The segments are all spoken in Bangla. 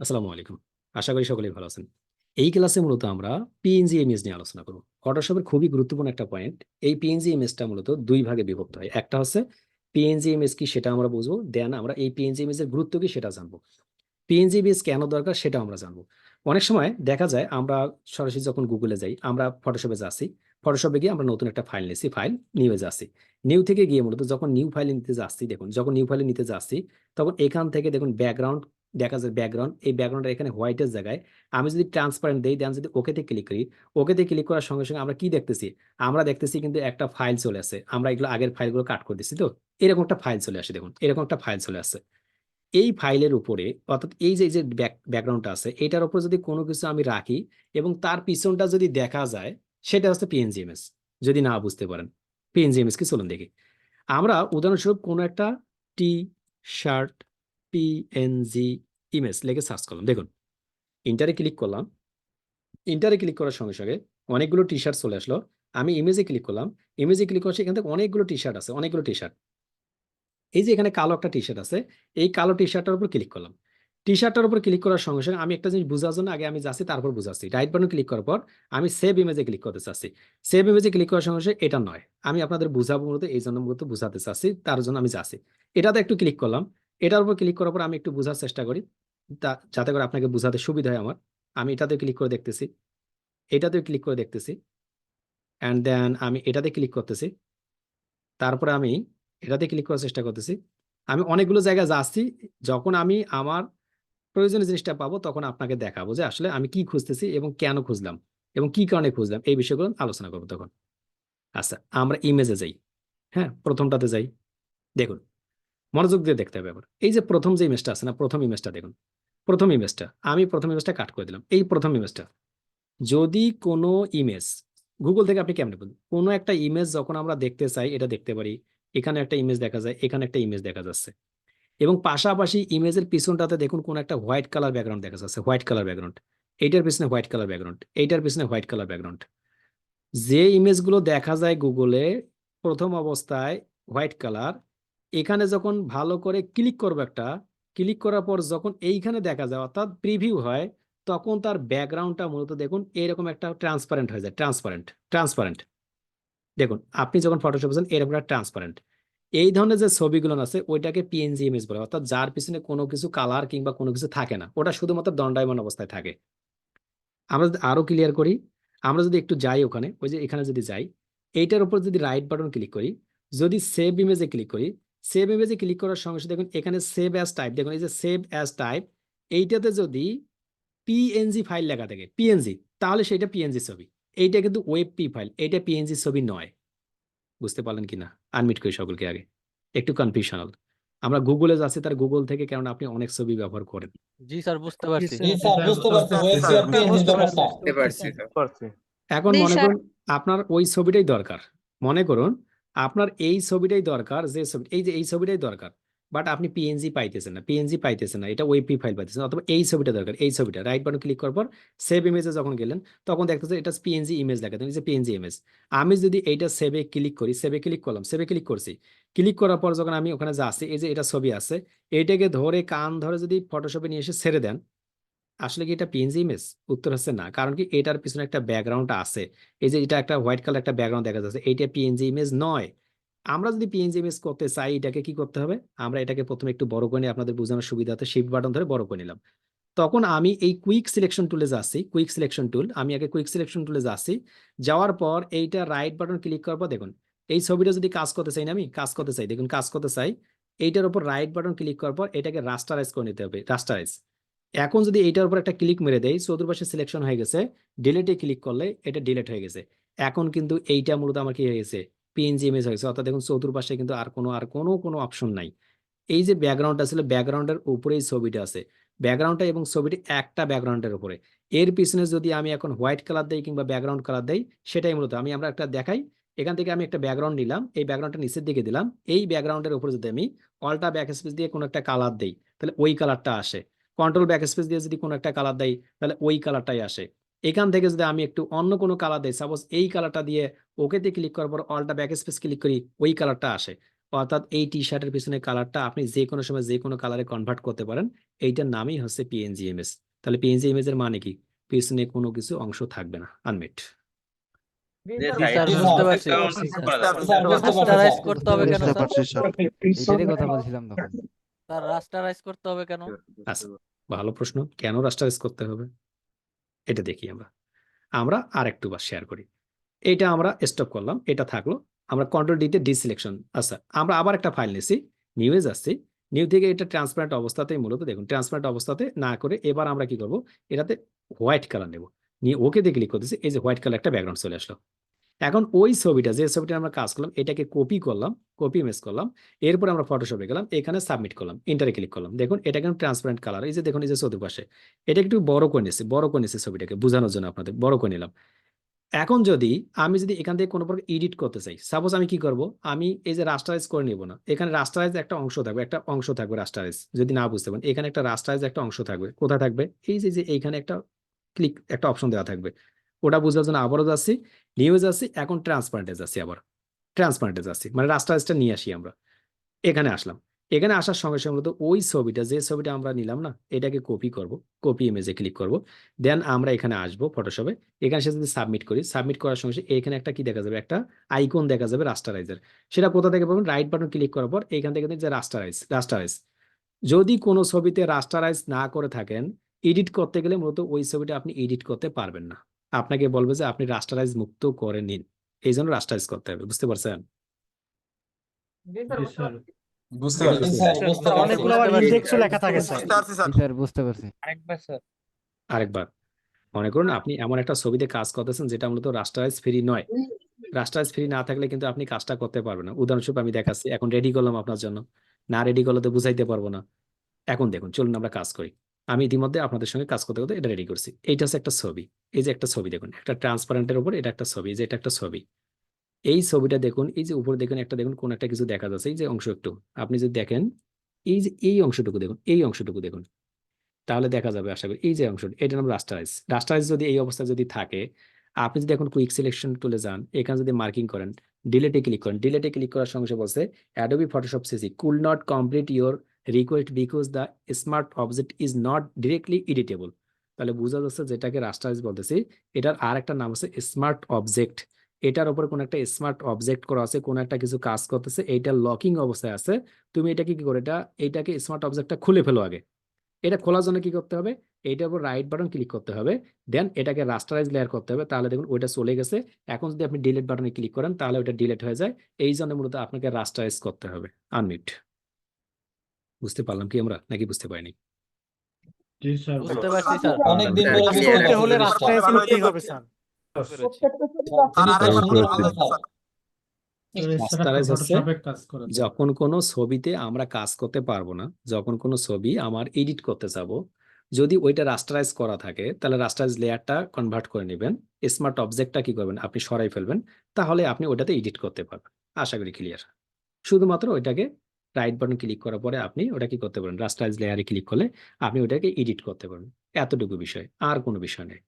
আসসালামু আলাইকুম। আশা করি সকলেই ভালো আছেন। এই ক্লাসে মূলত আমরা পিএনজি ইমেজ নিয়ে আলোচনা করব। ফটোশপের খুবই গুরুত্বপূর্ণ একটা পয়েন্ট এই পিএনজি ইমেজটা মূলত দুই ভাগে বিভক্ত হয়। একটা হচ্ছে পিএনজি ইমেজ কি সেটা আমরা বুঝব, দেন আমরা এই পিএনজি ইমেজের গুরুত্ব কি সেটা জানব। পিএনজি ইমেজ কেন দরকার সেটা আমরা জানব। অনেক সময় দেখা যায় আমরা সরাসরি যখন গুগলে যাই, আমরা ফটোশপে যাচ্ছি ফটোশপে গিয়ে আমরা নতুন একটা ফাইল নিয়েছি ফাইল নিউয়ে যাচ্ছি। নিউ থেকে গিয়ে মূলত যখন নিউ ফাইল নিতে যাচ্ছি, দেখুন, যখন নিউ ফাইল নিতে যাচ্ছি, তখন এখান থেকে দেখুন ব্যাকগ্রাউন্ড দেখা যায় ব্যাকগ্রাউন্ড এই ব্যাকগ্রাউন্ডের এখানে হোয়াইটের জায়গায়। আমি যদি ট্রান্সপারেন্ট দিই দেন যদি ওকেতে ক্লিক করি, ওকেতে ক্লিক করার সঙ্গে সঙ্গে আমরা কি দেখতেছি? আমরা দেখতেছি কিন্তু একটা ফাইল চলে আসে আমরা এগুলো আগের ফাইলগুলো কাট করে দিচ্ছি তো? এরকম একটা ফাইল চলে আসে দেখুন, এরকম একটা ফাইল চলে আসে এই ফাইলের উপরে, অর্থাৎ এই যে যে ব্যাকগ্রাউন্ডটা আছে, এটার উপর যদি কোনো কিছু আমি রাখি এবং তার পিছনটা যদি দেখা যায়, সেটা হচ্ছে পিএনজিএমএস যদি না বুঝতে পারেন। পিএনজিএমএস কি চলুন দেখি। আমরা উদাহরণস্বরূপ কোনো একটা টি শার্ট পিএনজি ইমেজ লিখে সার্চ করলাম। দেখুন ইন্টারে ক্লিক করলাম। ইন্টারে ক্লিক করার সঙ্গে সঙ্গে অনেকগুলো টি শার্ট চলে আসলো। আমি ইমেজে ক্লিক করলাম। ইমেজে ক্লিক করছি এখান থেকে অনেকগুলো টি শার্ট আছে, অনেকগুলো টি শার্ট এই যে এখানে কালো একটা টি শার্ট আছে, এই কালো টি শার্টটার উপর ক্লিক করলাম। টি শার্টটার উপর ক্লিক করার সঙ্গে সঙ্গে আমি একটা জিনিস বোঝার জন্য আগে আমি যাচ্ছি, তারপর বুঝাচ্ছি। রাইট বাটন ক্লিক করার পর আমি সেভ ইমেজে ক্লিক করতে চাচ্ছি। সেভ ইমেজে ক্লিক করার সঙ্গে সঙ্গে এটা নয়। আমি আপনাদের বুঝাবো মূলত, এই জন্য মূলত বুঝাতে চাচ্ছি, তার জন্য আমি যাচ্ছি। এটাতে একটু ক্লিক করলাম। এটার উপর ক্লিক করার পর আমি একটু বোঝার চেষ্টা করি। যাতে করে আপনাকে বোঝাতে সুবিধা হয় আমার। আমি এটাতে ক্লিক করে দেখতেছি। এটাতে ক্লিক করে দেখতেছি। অ্যান্ড দেন আমি এটাতে ক্লিক করতেছি। তারপরে আমি এটাতে ক্লিক করার চেষ্টা করতেছি। আমি অনেকগুলো জায়গায় যাচ্ছি। যখন আমি আমার প্রয়োজনীয় জিনিসটা পাবো, তখন আপনাকে দেখাবো যে আসলে আমি কি খুঁজতেছি এবং কেন খুঁজলাম এবং কি কারণে খুঁজলাম। এই বিষয়গুলো আলোচনা করব তখন। আচ্ছা আমরা ইমেজে যাই। হ্যাঁ প্রথমটাতে যাই। দেখুন মনোযোগ দিয়ে দেখতে হবে আবার। এই যে প্রথম যে ইমেজটা আছে না, প্রথম ইমেজটা দেখুন। প্রথম ইমেজটা আমি প্রথম ইমেজটা কাট করে দিলাম। এই প্রথম ইমেজটা যদি কোনো ইমেজ গুগল থেকে আপনি কেমনে বলুন কোনো একটা ইমেজ যখন আমরা দেখতে চাই, এটা দেখতে পারি। এখানে একটা ইমেজ দেখা যায়, এখানে একটা ইমেজ দেখা যাচ্ছে। এবং পাশাপাশি ইমেজের পিছনটাতে দেখুন, কোন একটা হোয়াইট কালার ব্যাকগ্রাউন্ড দেখা যাচ্ছে হোয়াইট কালার ব্যাকগ্রাউন্ড এইটার পিছনে হোয়াইট কালার ব্যাকগ্রাউন্ড এইটার পিছনে হোয়াইট কালার ব্যাকগ্রাউন্ড যে ইমেজগুলো দেখা যায় গুগলে প্রথম অবস্থায় হোয়াইট কালার এখানে যখন ভালো করে ক্লিক করব একটা, ক্লিক করার পর যখন এইখানে দেখা যায়, অর্থাৎ প্রিভিউ হয়, তখন তার ব্যাকগ্রাউন্ডটা মূলত দেখুন এরকম একটা ট্রান্সপারেন্ট হয়ে যায় ট্রান্সপারেন্ট ট্রান্সপারেন্ট দেখুন, আপনি যখন ফটোশপ এরকম একটা ট্রান্সপারেন্ট এই ধরনের যে ছবিগুলো আছে, ওইটাকে পিএনজি ইমেজ বলে, অর্থাৎ যার পিছনে কোনো কিছু কালার কিংবা কোনো কিছু থাকে না, ওটা শুধুমাত্র দণ্ডায়মান অবস্থায় থাকে। আমরা যদি আরও ক্লিয়ার করি, আমরা যদি একটু যাই ওখানে, ওই যে এখানে যদি যাই, এইটার উপর যদি রাইট বাটন ক্লিক করি, যদি সেভ ইমেজে ক্লিক করি সেভ ইমেজে ক্লিক করার সঙ্গে সঙ্গে দেখুন এখানে সেভ অ্যাজ টাইপ দেখুন এই যে সেভ অ্যাজ টাইপ এইটাতে যদি পিএনজি ফাইল লেখা থাকে পিএনজি তাহলে সেটা পিএনজি ছবি। এইটা কিন্তু ওয়েব পি ফাইল এটা পিএনজি ছবি নয়। বুঝতে পারলেন কিনা আনমিট করি সকলকে আগে। একটু কনফিউশনাল আমরা গুগলে যাচ্ছি তার গুগল থেকে কেননা আপনি অনেক ছবি ব্যবহার করেন। জি স্যার বুঝতে পারছি। জি স্যার বুঝতে পারছি। এখন মনে। করুন আপনার ওই ছবিটাই দরকার। মনে করুন আপনার এই ছবিটাই দরকার, যে ছবি, এই যে, এই ছবিটাই দরকার বাট আপনি পিএনজি পাইতেছেন না পিএনজি পাইতেছেন না, এটা ওয়েপি ফাইল পাইতেছেন অথবা এই ছবিটা দরকার, এই ছবিটা রাইট বাটন ক্লিক করার পর সেভ ইমেজে যখন গেলেন, তখন দেখতেছে এটা পিএনজি ইমেজ দেখাতেন যে পিএনজি ইমেজ আমি যদি এইটা সেভে ক্লিক করি সেভে ক্লিক করলাম সেভে ক্লিক করছি ক্লিক করার পর যখন আমি ওখানে যাচ্ছি, এই যে এটা ছবি আছে এইটাকে ধরে কান ধরে যদি ফটোশপে নিয়ে এসে ছেড়ে দেন আসলে কি এটা পিএনজি ইমেজ উত্তর হচ্ছে না। কারণ কি এটার পিছনে একটা ব্যাকগ্রাউন্ড আছে। এই যে এটা একটা হোয়াইট কালার একটা ব্যাকগ্রাউন্ড দেখা যাচ্ছে, এইটা পিএনজি ইমেজ নয়। আমরা যদি পিএনজি ইমেজ করতে চাই, এটাকে কি করতে হবে? আমরা এটাকে প্রথমে একটু বড় করে আপনাদের বোঝানোর সুবিধাতে শিফট বাটন ধরে বড় করে নিলাম। তখন আমি এই কুইক সিলেকশন টুলে যাচ্ছি কুইক সিলেকশন টুল আমি আগে কুইক সিলেকশন টুলে যাচ্ছি। যাওয়ার পর এইটা রাইট বাটন ক্লিক করার পর দেখুন, এই ছবিটা যদি কাজ করতে চাই না আমি, কাজ করতে চাই। দেখুন, কাজ করতে চাই, এইটার উপর রাইট বাটন ক্লিক করার পর এটাকে রাস্টারাইজ করে নিতে হবে রাস্টারাইজ এখন যদি এইটার উপর একটা ক্লিক মেরে দেই, চতুর্পাশে সিলেকশন হয়ে গেছে ডিলেটে ক্লিক করলে এটা ডিলেট হয়ে গেছে। এখন কিন্তু এইটা মূলত আমার কি হয়ে গেছে? পিএনজি ইমেজ হয়েছে অর্থাৎ দেখুন, চতুর্পাশে কিন্তু আর কোনো আর কোনো কোনো অপশন নাই। এই যে ব্যাকগ্রাউন্ডটা ছিল ব্যাকগ্রাউন্ডের উপরেই ছবিটা আছে। ব্যাকগ্রাউন্ডটা এবং ছবিটি একটা ব্যাকগ্রাউন্ডের উপরে। এর পিছনে যদি আমি এখন হোয়াইট কালার দেই কিংবা ব্যাকগ্রাউন্ড কালার দেই, সেটাই মূলত আমি, আমরা একটা দেখাই। এখান থেকে আমি একটা ব্যাকগ্রাউন্ড নিলাম, এই ব্যাকগ্রাউন্ডটা নিচের দিকে দিলাম। এই ব্যাকগ্রাউন্ডের উপরে যদি আমি অল্টা ব্যাক স্পেস দিয়ে কোনো একটা কালার দেই, তাহলে ওই কালারটা আসে। কন্ট্রোল ব্যাক স্পেস দিয়ে যদি কোনো একটা কালার দেয় তাহলে ওই কালারটাই আসে। এখান থেকে যদি আমি একটু অন্য কোনো কালার দেই সাপোজ এই কালারটা দিয়ে ওকেতে ক্লিক করার পর অল্টা ব্যাক স্পেস ক্লিক করি ওই কালারটা আসে। অর্থাৎ এই টি শার্টের পিছনে কালারটা আপনি যে কোনো সময় যে কোনো কালারে কনভার্ট করতে পারেন। এইটার নামই হচ্ছে পিএনজি ইমেজ তাহলে পিএনজি ইমেজের মানে কি? পিছনে কোনো কিছু অংশ থাকবে না। আনমিট। করতে হবে কেন কথা বলছিলাম তখন স্যার রাস্টারাইজ করতে হবে কেন? আচ্ছা ভালো প্রশ্ন। কেন রাস্টারাইজ করতে হবে? এটা দেখি আমরা। আমরা আর একটু বার শেয়ার করি। এটা আমরা স্টপ করলাম এটা থাকল। আমরা কন্ট্রোল ডিতে ডিসিলেকশন আচ্ছা আমরা আবার একটা ফাইল নিয়েছি নিউজ আসছি নিউ থেকে এটা ট্রান্সপারেন্ট অবস্থাতেই মূলত দেখুন ট্রান্সপারেন্ট অবস্থাতে না করে এবার আমরা কি করব? এটাতে হোয়াইট কালার নেব। নিয়ে ওকে দিয়ে ক্লিক করতেছি এই যে হোয়াইট কালার একটা ব্যাকগ্রাউন্ড চলে আসলো। এখন ওই ছবিটা, যে ছবিটা আমরা কাজ করলাম, এটাকে কপি করলাম কপি ইমেজ করলাম, এরপর আমরা ফটোশপে গেলাম, এখানে সাবমিট করলাম ইন্টারে ক্লিক করলাম। দেখুন, এটা কিন্তু ট্রান্সপারেন্ট কালার এই যে দেখুন, এই যে চতুর্পাশে, এটা একটু বড় করে নিয়েছি, বড় করে নিয়েছি ছবিটাকে, বোঝানোর জন্য আপনাদের, বড় করে নিলাম। এখন যদি আমি যদি এখান থেকে কোনো প্রকার এডিট করতে চাই সাপোজ আমি কি করব? আমি এই যে রাস্টারাইজ করে নিব না, এখানে রাস্টারাইজ একটা অংশ থাকবে, একটা অংশ থাকবে রাস্টারাইজ যদি না বুঝতে পারেন, এখানে একটা রাস্টারাইজ একটা অংশ থাকবে, কোথায় থাকবে? এই যে এইখানে একটা ক্লিক একটা অপশন দেওয়া থাকবে। ওটা বোঝার জন্য আবারও যাচ্ছি। নিউজ যাচ্ছি এখন ট্রান্সপারেন্টে যাচ্ছি আবার। ট্রান্সপারেন্টে যাচ্ছি মানে রাস্টারাইজটা নিয়ে আসি আমরা। এখানে আসলাম। এখানে আসার সঙ্গে সঙ্গে মূলত ওই ছবিটা, যে ছবিটা আমরা নিলাম না, এটাকে কপি করব কপি ইমেজে ক্লিক করব। দেন আমরা এখানে আসব ফটোশপে এখানে সে যদি সাবমিট করি সাবমিট করার সঙ্গে এখানে একটা কি দেখা যাবে? একটা আইকন দেখা যাবে রাস্টারাইজের সেটা কোথা থেকে পাবেন? রাইট বাটন ক্লিক করার পর এখান থেকে যে রাস্টারাইজ রাস্টারাইজ যদি কোনো ছবিতে রাস্টারাইজ না করে থাকেন এডিট করতে গেলে মূলত ওই ছবিটা আপনি এডিট করতে পারবেন না। আপনাকে বলবে যে আপনি রাস্টারাইজ মুক্ত করে নিন। এই জন্য রাস্টারাইজ করতে হবে বুঝতে পারছেন? আরেকবার মনে করুন আপনি এমন একটা ছবিতে কাজ করতেছেন যেটা মূলত রাস্টারাইজ ফ্রি নয়। রাস্টারাইজ ফ্রি না থাকলে কিন্তু আপনি কাজটা করতে পারবেন না। উদাহরণস্বরূপ আমি দেখাচ্ছি এখন রেডি করলাম আপনার জন্য। না রেডি করলে তো বুঝাইতে পারব না। এখন দেখুন চলুন আমরা কাজ করি। আমি ইতিমধ্যে আপনাদের সঙ্গে কাজ করতে করতে এটা রেডি করছি। এইটা হচ্ছে একটা ছবি। এই যে একটা ছবি দেখুন, একটা ট্রান্সপারেন্টের উপর এটা একটা ছবি যে এটা একটা ছবি। এই ছবিটা দেখুন, এই যে উপরে দেখুন, একটা দেখুন, কোন একটা কিছু দেখা যাচ্ছে, এই যে অংশ একটু। আপনি যদি দেখেন, এই যে, এই অংশটুকু দেখুন, এই অংশটুকু দেখুন, তাহলে দেখা যাবে আশা করি, এই যে অংশটি এটার নাম রাস্টারাইজ রাস্টারাইজ যদি এই অবস্থায় যদি থাকে, আপনি যদি এখন কুইক সিলেকশন টুলে যান, এখানে যদি মার্কিং করেন ডিলেটে ক্লিক করেন ডিলেটে ক্লিক করার সঙ্গে বলছে Adobe Photoshop CC could not complete your request because the smart object is not directly editable তাহলে বোঝা যাচ্ছে যেটাকে রাস্টারাইজ বলতেছি, এটার আর একটা নাম আছে স্মার্ট অবজেক্ট এটার উপর কোনো একটা স্মার্ট অবজেক্ট করা আছে, কোনো একটা কিছু কাজ করতেছে, এইটা লকিং অবস্থায় আছে, তুমি এটাকে কি করে, এটা, এইটাকে স্মার্ট অবজেক্টটা খুলে ফেলো আগে। এটা খোলার জন্য কি করতে হবে, এইটার উপর রাইট বাটন ক্লিক করতে হবে দেন এটাকে রাস্টারাইজ লেয়ার করতে হবে, তাহলে দেখুন ওইটা চলে গেছে। এখন যদি আপনি ডিলিট বাটনে ক্লিক করেন, তাহলে ওইটা ডিলিট হয়ে যায়। এই জন্য মূলত আপনাকে রাস্টারাইজ করতে হবে। আনমিট বুঝতে পারলাম কি আমরা নাকি বুঝতে পারিনি? বুঝতে পারছি স্যার। পরে বুঝতে হলে হবে স্যার? স্যার। রাস্টারাইজ হচ্ছে যখন কোনো ছবিতে আমরা কাজ করতে পারব না যখন কোনো ছবি আমার এডিট করতে যাব যদি ওইটা রাস্টারাইজ করা থাকে তাহলে রাস্টারাইজ লেয়ারটা কনভার্ট করে নেবেন। স্মার্ট অবজেক্টটা কি করবেন? আপনি সরাই ফেলবেন তাহলে আপনি ওইটাতে এডিট করতে পারবেন। আশা করি ক্লিয়ার শুধুমাত্র ওইটাকে রাইট বাটন ক্লিক করার পরে আপনি ওটা কি করতে পারেন। রাস্টারাইজ লেয়ারে ক্লিক করলে আপনি ওটাকে এডিট করতে পারবেন। এতটুকু বিষয়, আর কোনো বিষয় নেই।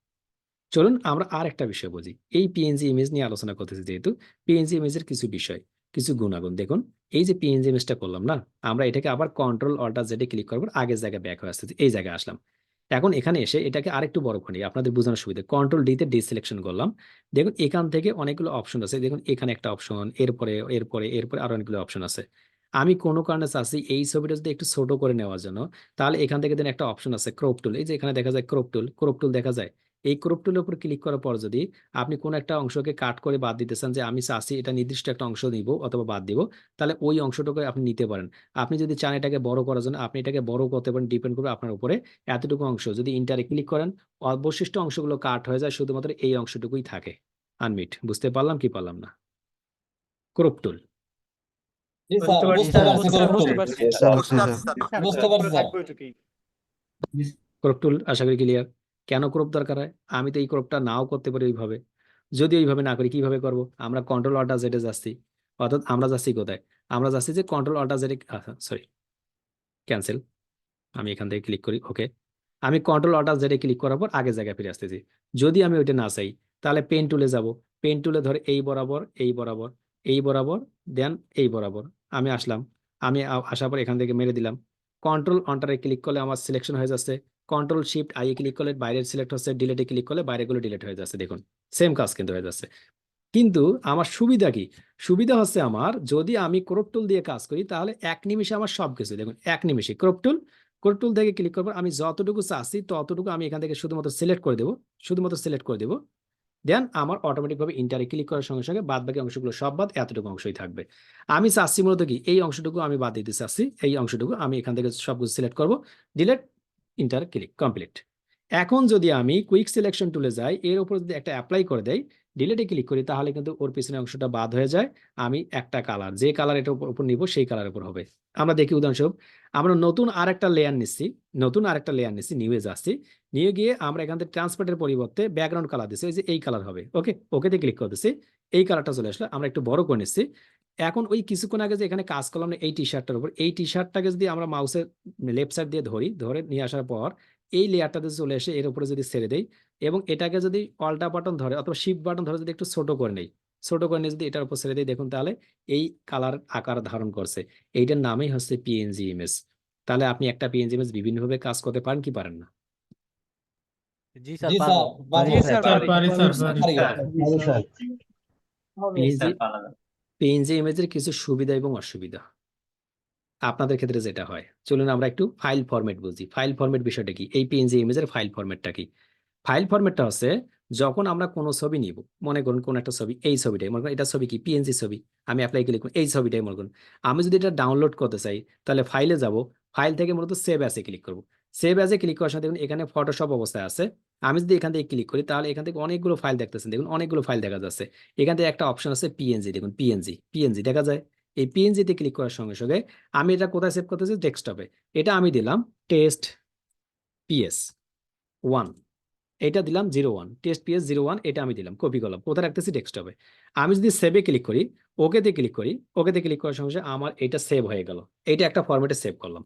চলুন আমরা আর একটা বিষয় বুঝি। এই পিএনজি ইমেজ নিয়ে আলোচনা করতেছি যেহেতু পিএনজি ইমেজের কিছু বিষয়, কিছু গুণাগুণ। দেখুন, এই যে পিএনজি ইমেজটা করলাম না, আমরা এটাকে আবার কন্ট্রোল অল্টার জেডে ক্লিক করব আগের জায়গায় ব্যাক হয়ে আসতেছি, এই জায়গায় আসলাম। এখন এখানে এসে এটাকে আরেকটু বড় করি, আপনাদের বোঝানোর সুবিধা। কন্ট্রোল ডিতে ডিসিলেকশন করলাম। দেখুন, এখান থেকে অনেকগুলো অপশন আছে। দেখুন, এখানে একটা অপশন এরপরে এরপরে এরপরে আরও অনেকগুলো অপশন আছে। আমি কোনো কারণে চাচ্ছি এই ছবিটা যদি একটু ছোট করে নেওয়ার জন্য, তাহলে এখান থেকে দেন একটা অপশন আছে ক্রপ টুল এই যে এখানে দেখা যায় ক্রপ টুল ক্রপ টুল দেখা যায়। এই ক্রপ টুলের উপর ক্লিক করার পর যদি আপনি কোন একটা অংশকে কাট করে বাদ দিতে চান যে আমি চাচ্ছি এটা নির্দিষ্ট একটা অংশ নিব অথবা বাদ দিব, তাহলে ওই অংশটুকু আপনি নিতে পারেন। আপনি যদি চান এটাকে বড় করার জন্য, আপনি এটাকে বড় করতে পারেন ডিপেন্ড করবে আপনার উপরে এতটুকু অংশ। যদি ইন্টারে ক্লিক করেন, অবশিষ্ট অংশগুলো কাট হয়ে যায়, শুধুমাত্র এই অংশটুকুই থাকে। আনমিট বুঝতে পারলাম কি পারলাম না? ক্রপ টুল ক্রপ টুল আশা করি ক্লিয়ার কেন ক্রপ দরকার হয় আমি তো এই ক্রপটা নাও করতে পারি ওইভাবে যদি ওইভাবে না করি কীভাবে করব আমরা কন্ট্রোল অল্টার জেডে যাচ্ছি অর্থাৎ আমরা যাচ্ছি কোথায় আমরা যাচ্ছি যে কন্ট্রোল অল্টার জেডে সরি ক্যান্সেল আমি এখান থেকে ক্লিক করি ওকে আমি কন্ট্রোল অল্টার জেডে ক্লিক করার পর আগের জায়গায় ফিরে আসতেছি যদি আমি ওইটা না চাই তাহলে পেন টুলে যাব পেন টুলে ধরে এই বরাবর এই বরাবর এই বরাবর দেন এই বরাবর। আমি আসলাম। আমি আসার পর এখান থেকে মেরে দিলাম। কন্ট্রোল অন্টারে ক্লিক করলে আমার সিলেকশন হয়ে যাচ্ছে। কন্ট্রোল শিফট আই ক্লিক করলে বাইরের সিলেক্ট হচ্ছে। ডিলেটে ক্লিক করলে বাইরেগুলো ডিলেট হয়ে যাচ্ছে। দেখুন সেম কাজ কিন্তু হয়ে যাচ্ছে। কিন্তু আমার সুবিধা কি? সুবিধা হচ্ছে আমার, যদি আমি ক্রপ টুল দিয়ে কাজ করি, তাহলে এক নিমিষে আমার সবকিছু, দেখুন, এক নিমিষে ক্রপ টুল ক্রপ টুল থেকে ক্লিক করব আমি যতটুকু চাচ্ছি, ততটুকু আমি এখান থেকে শুধুমাত্র সিলেক্ট করে দেবো। শুধুমাত্র সিলেক্ট করে দেবো। দেন আমার অটোমেটিকভাবে ইন্টারে ক্লিক করার সঙ্গে সঙ্গে বাদ বাকি অংশগুলো সব বাদ এতটুকু অংশই থাকবে। আমি চাচ্ছি মূলত কি? এই অংশটুকু আমি বাদ দিতে চাচ্ছি, এই অংশটুকু আমি এখান থেকে সবকিছু সিলেক্ট করব ডিলেট ইন্টার ক্লিক কমপ্লিট এখন যদি আমি কুইক সিলেকশন টুলে যাই, এর উপর যদি একটা অ্যাপ্লাই করে দেয় ডিলেটে ক্লিক করি, তাহলে কিন্তু ওর পিছনে অংশটা বাদ হয়ে যায়। আমি একটা কালার যে কালার এটার উপর নিব, সেই কালারের উপর হবে। আমরা দেখি উদাহরণস্বরূপ, আমরা নতুন আরেকটা লেয়ার নিচ্ছি, নতুন আর একটা লেয়ার নিচ্ছি নিউয়ে যাচ্ছি। নিয়ে গিয়ে আমরা এখান থেকে ট্রান্সপার্টের পরিবর্তে ব্যাকগ্রাউন্ড কালার দিচ্ছি এই যে এই কালার হবে। ওকে ওকেতে ক্লিক করে দিচ্ছি এই কালারটা চলে আসলো, আমরা একটু বড় করে নিচ্ছি। এখন ওই কিছুক্ষণ আগে যে এখানে কাজ করলাম এই টি শার্টটার উপর, এই টি শার্টটাকে যদি আমরা মাউসের লেফট সাইড দিয়ে ধরি, ধরে নিয়ে আসার পর, এই লেয়ারটাতে চলে এসে এর উপরে যদি ছেড়ে দেই এবং এটাকে যদি অল্টা বাটন ধরে অথবা শিফট বাটন ধরে যদি একটু ছোট করে নেই, ছোট করে নিয়ে যদি এটার উপর ছেড়ে দিই, দেখুন তাহলে এই কালার আকার ধারণ করছে। এইটার নামেই হচ্ছে পিএনজি ইমেজ তাহলে আপনি একটা পিএনজি ইমেজ বিভিন্নভাবে কাজ করতে পারেন কি পারেন না? জি স্যার জি স্যার পারি স্যার স্যার পারি। পারি স্যার। পিএনজি পিএনজি ইমেজের কিছু সুবিধা এবং অসুবিধা। আপনাদের ক্ষেত্রে যেটা হয় চলুন আমরা একটু ফাইল ফরম্যাট বুঝি। ফাইল ফরম্যাট বিষয়টা কি? এই পিএনজি ইমেজের ফাইল ফরম্যাটটা কি? ফাইল ফরম্যাটটা হচ্ছে যখন আমরা কোনো ছবি নিব মনে করুন কোন একটা ছবি এই ছবিটাই মনে করুন এটা ছবি কি? পিএনজি ছবি। আমি অ্যাপ্লাই ক্লিক করুন এই ছবিটাই মনে করুন। আমি যদি এটা ডাউনলোড করতে চাই তাহলে ফাইলে যাব। ফাইল থেকে মূলত সেভ অ্যাসে ক্লিক করব। সেভ অ্যাসে ক্লিক করার সাথে দেখুন এখানে ফটোশপ অবস্থায় আছে। আমি যদি এখান থেকে ক্লিক করি, তাহলে এখান থেকে অনেকগুলো ফাইল দেখতেছেন। দেখুন, অনেকগুলো ফাইল দেখা যাচ্ছে। এখান থেকে একটা অপশন আছে পিএনজি দেখুন পিএনজি পিএনজি দেখা যায়। এই পিএনজি তে ক্লিক করার সঙ্গে সঙ্গে আমি এটা কোথায় সেভ করতেছি? ডেস্কটপে এটা আমি দিলাম টেস্ট পিএস ওয়ান এটা দিলাম zero one test PS zero one এটা আমি দিলাম। কপি করলাম। কোথায় রাখতেছি? ডেস্কটপে আমি যদি সেভে ক্লিক করি ওকেতে ক্লিক করি ওকেতে ক্লিক করার সঙ্গে সঙ্গে আমার এটা সেভ হয়ে গেল। এটা একটা ফরম্যাটে সেভ করলাম।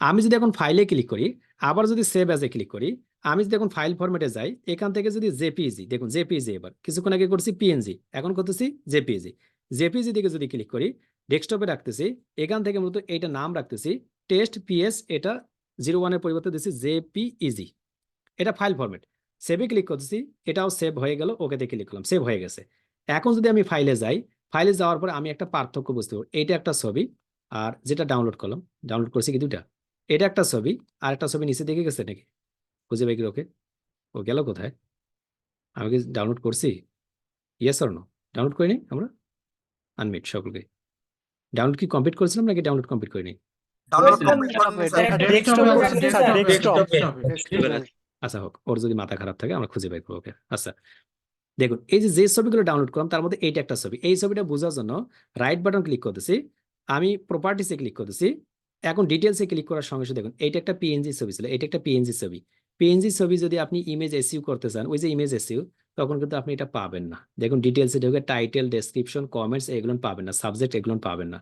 আমি যদি এখন ফাইলে ক্লিক করি, আবার যদি সেভ অ্যাজ ক্লিক করি, আমি যদি এখন ফাইল ফরম্যাটে যাই, এখান থেকে যদি জেপিজি দেখুন জেপিজি এবার। কিছুক্ষণ আগে করছি পিএনজি এখন করতেছি জেপিজি জেপিজি দিকে যদি ক্লিক করি ডেস্কটপে রাখতেছি, এখান থেকে মূলত এইটা নাম রাখতেছি টেস্ট পিএস এটা জিরো ওয়ানের পরিবর্তে দিচ্ছি জেপিইজি এটা ফাইল ফরম্যাট সেভে ক্লিক করতেছি, এটাও সেভ হয়ে গেল ওকেতে ক্লিক করলাম সেভ হয়ে গেছে। এখন যদি আমি ফাইলে যাই ফাইলে যাওয়ার পরে আমি একটা পার্থক্য বুঝতে পারব এটা একটা ছবি, আর যেটা ডাউনলোড করলাম ডাউনলোড করছি কি দুটা এটা একটা ছবি আর একটা ছবি নিচে দেখে গেছে নাকি? খুঁজে পাই কি ওকে। ও গেল কোথায়? আমি কি ডাউনলোড করছি? ইয়েস অর নো ডাউনলোড করিনি আমরা? আনমিট সকলকে। ডাউনলোড কি কমপ্লিট করেছিলাম নাকি ডাউনলোড কমপ্লিট করিনি? আচ্ছা হোক ওর যদি মাথা খারাপ থাকে আমরা খুঁজে পাই ওকে। আচ্ছা। দেখুন এই যে যে ছবিগুলো ডাউনলোড করলাম তার মধ্যে এইটা একটা ছবি। এই ছবিটা বোঝার জন্য রাইট বাটন ক্লিক করতেছি। আমি প্রপার্টিসে ক্লিক করতেছি। এখন ডিটেলসে ক্লিক করার সঙ্গে সঙ্গে দেখুন, এইটা একটা পিএনজি ছবি ছিল এটা একটা পিএনজি ছবি। পিএনজি ছবি যদি আপনি ইমেজ এসইউ করতে চান, ওই যে ইমেজ এসইউ তখন কিন্তু আপনি এটা পাবেন না। দেখুন ডিটেলসে ঢুকে টাইটেল ডেসক্রিপশন কমেন্টস এগুলো পাবেন না সাবজেক্ট এগুলো পাবেন না।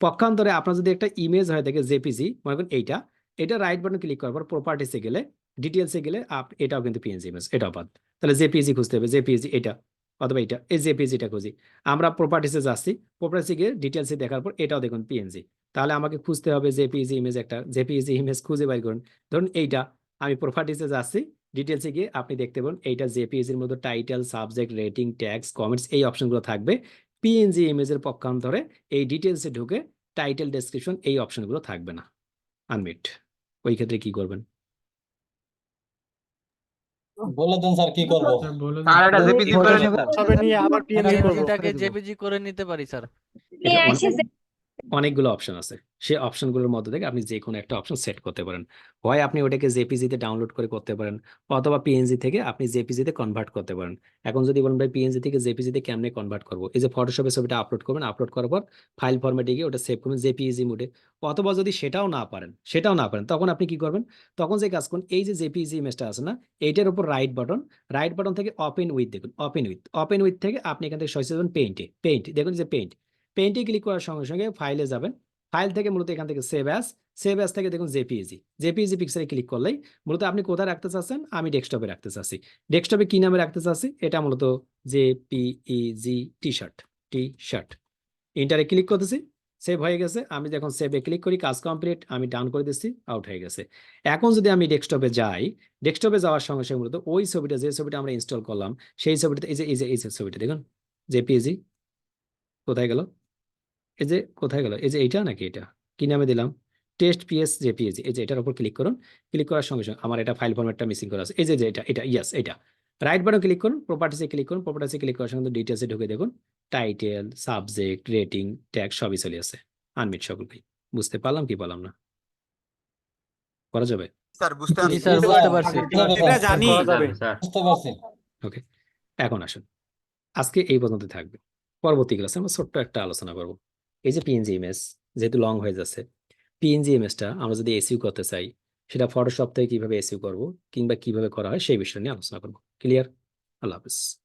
পক্ষান্তরে আপনার যদি একটা ইমেজ হয়ে থাকে জেপিজি মনে করেন এইটা এটা রাইট বাটন ক্লিক করার পর প্রপার্টিসে গেলে ডিটেলসে গেলে এটাও কিন্তু পিএনজি ইমেজ এটাও বাদ। তাহলে জেপিজি খুঁজতে হবে জেপিজি এটা, অথবা এটা এই জেপিজিটা খুঁজি। আমরা প্রপার্টিসে যাচ্ছি প্রপার্টিসে গিয়ে ডিটেলসে দেখার পর এটাও দেখুন পিএনজি তাহলে আমাকে খুঁজতে হবে জেপিজি ইমেজ একটা। জেপিজি ইমেজ খুঁজে বের করুন। ধরুন এইটা আমি প্রপার্টিসে যাচ্ছি ডিটেলসে গিয়ে আপনি দেখতে পাবেন এইটা জেপিএজির মধ্যে title subject rating tags comments এই অপশনগুলো থাকবে। পিএনজি ইমেজের পক্ষান্তরে এই ডিটেলসে ঢুকে টাইটেল ডেসক্রিপশন এই অপশনগুলো থাকবে না। আনমিট ওই ক্ষেত্রে কি করবেন? বলে দেন স্যার কি করব? আর এটা জেপিজি করে নিতে সবে আবার পিএনজি করব এটাকে জেপিজি করে নিতে পারি স্যার। অনেকগুলো অপশন আছে। সেই অপশনগুলোর মধ্যে থেকে আপনি যে কোনো একটা অপশন সেট করতে পারেন। হয় আপনি ওটাকে জেপিজি তে ডাউনলোড করে করতে পারেন, অথবা পিএনজি থেকে আপনি জেপিজি তে কনভার্ট করতে পারেন। এখন যদি বলেন, ভাই পিএনজি থেকে জেপিজি তে কেমনে কনভার্ট করব? এই যে ফটোশপে ছবিটা আপলোড করবেন আপলোড করার পর ফাইল ফরম্যাটে গিয়ে ওটা সেভ করবেন জেপিইজি মোডে অথবা যদি সেটাও না পারেন, সেটাও না পারেন, তখন আপনি কি করবেন? তখন যে কাজ করুন, এই যে জেপিইজি ইমেজটা আছে না, এইটার উপর রাইট বাটন রাইট বাটন থেকে ওপেন উইথ দেখুন ওপেন উইথ ওপেন উইথ থেকে আপনি এখান থেকে যাবেন পেইন্টে পেইন্ট দেখুন যে পেইন্ট পেইন্টে ক্লিক করার সঙ্গে সঙ্গে ফাইলে যাবেন। ফাইল থেকে মূলত এখান থেকে সেভ অ্যাস সেভ অ্যাস থেকে দেখুন জেপিইজি জেপিইজি পিকচারে ক্লিক করলেই মূলত আপনি কোথায় রাখতে চাচ্ছেন? আমি ডেস্কটপে রাখতে চাচ্ছি। ডেস্কটপে কি নামে রাখতে চাচ্ছি? এটা মূলত JPEG T shirt T shirt ইন্টারে ক্লিক করতেছি সেভ হয়ে গেছে। আমি যখন সেভে ক্লিক করি, কাজ কমপ্লিট আমি ডাউন করে দিচ্ছি আউট হয়ে গেছে। এখন যদি আমি ডেস্কটপে যাই ডেস্কটপে যাওয়ার সঙ্গে সঙ্গে মূলত ওই ছবিটা, যে ছবিটা আমরা ইনস্টল করলাম, সেই ছবিটা এই যে এই যে, এই ছবিটা, দেখুন জেপিজি কোথায় গেল? এই যে কোথায় গেল? এই যে এইটা নাকি এটা? কি নামে দিলাম? টেস্ট পিএস যে পিএস এই যে এটার উপর ক্লিক করুন। ক্লিক করার সঙ্গে সঙ্গে আমার এটা ফাইল ফরম্যাটটা মিসিং করা আছে। এই যে যে এটা এটা ইয়েস এটা। রাইট বাটন ক্লিক করুন প্রপার্টিসে ক্লিক করুন। প্রপার্টিসে ক্লিক করার সঙ্গে ডিটেলসে ঢুকে দেখুন। টাইটেল সাবজেক্ট রেটিং ট্যাগ সবই চলে আসে। আনমিট সকলকেই। বুঝতে পারলাম কি পারলাম না? করা যাবে? স্যার বুঝতে পারছি। স্যার বুঝতে পারছি। এটা জানি। বুঝতে পারছি। এখন আসুন। আজকে এই পর্যন্ত থাকবে। পরবর্তী ক্লাসে আমরা ছোট্ট একটা আলোচনা করব। এই যে পিএনজি ইমেজ যেহেতু লং হয়ে যাচ্ছে পিএনজি ইমেজটা আমরা যদি এসিউ করতে চাই, সেটা ফটোশপ থেকে কীভাবে এসিউ করব কিংবা কীভাবে করা হয় সেই বিষয় নিয়ে আলোচনা করব। ক্লিয়ার আল্লাহ হাফিজ।